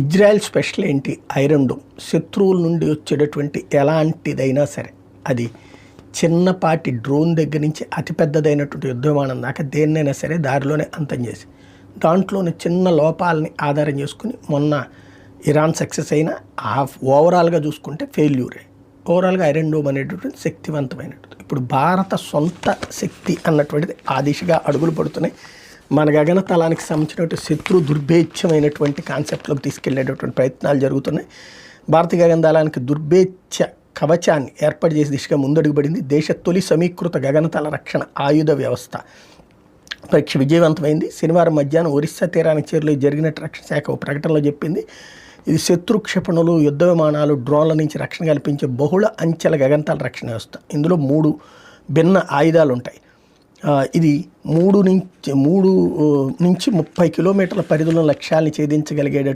Israel special ఏంటి? Iron dome శత్రువుల నుండి వచ్చేటటువంటి ఎలాంటిదైనా సరే అది చిన్నపాటి డ్రోన్ దగ్గర నుంచి అతిపెద్దదైనటువంటి యుద్ధ విమానం దాకా దేన్నైనా సరే దారిలోనే అంతం చేసి దాంట్లోని చిన్న లోపాలని ఆధారం చేసుకుని మొన్న ఇరాన్ సక్సెస్ అయినా ఆ ఓవరాల్గా చూసుకుంటే ఫెయిల్యూరే. ఓవరాల్గా ఐరన్ డోమ్ అనేటటువంటి శక్తివంతమైనటువంటి ఇప్పుడు భారత సొంత శక్తి అన్నటువంటిది ఆ దిశగా అడుగులు పడుతున్నాయి. మన గగనతలానికి సంబంధించినటువంటి శత్రు దుర్భేచ్యమైనటువంటి కాన్సెప్ట్లోకి తీసుకెళ్ళేటటువంటి ప్రయత్నాలు జరుగుతున్నాయి. భారతీయ గగనదళానికి దుర్భేచ్ఛ కవచాన్ని ఏర్పాటు చేసే దిశగా ముందడుగుపడింది దేశ తొలి సమీకృత గగనతల రక్షణ ఆయుధ వ్యవస్థ. పరీక్ష విజయవంతమైంది. శనివారం మధ్యాహ్నం ఒరిస్సా తీరానికి చేరులో జరిగినట్టు రక్షణ శాఖ ఒక ప్రకటనలో చెప్పింది. ఇది శత్రు క్షిపణులు యుద్ధ విమానాలు డ్రోన్ల నుంచి రక్షణ కల్పించే బహుళ అంచెల గగనతల రక్షణ వ్యవస్థ. ఇందులో మూడు భిన్న ఆయుధాలు ఉంటాయి ఇది మూడు నుంచి మూడు నుంచి ముప్పై కిలోమీటర్ల పరిధిలో లక్ష్యాన్ని ఛేదించగలిగే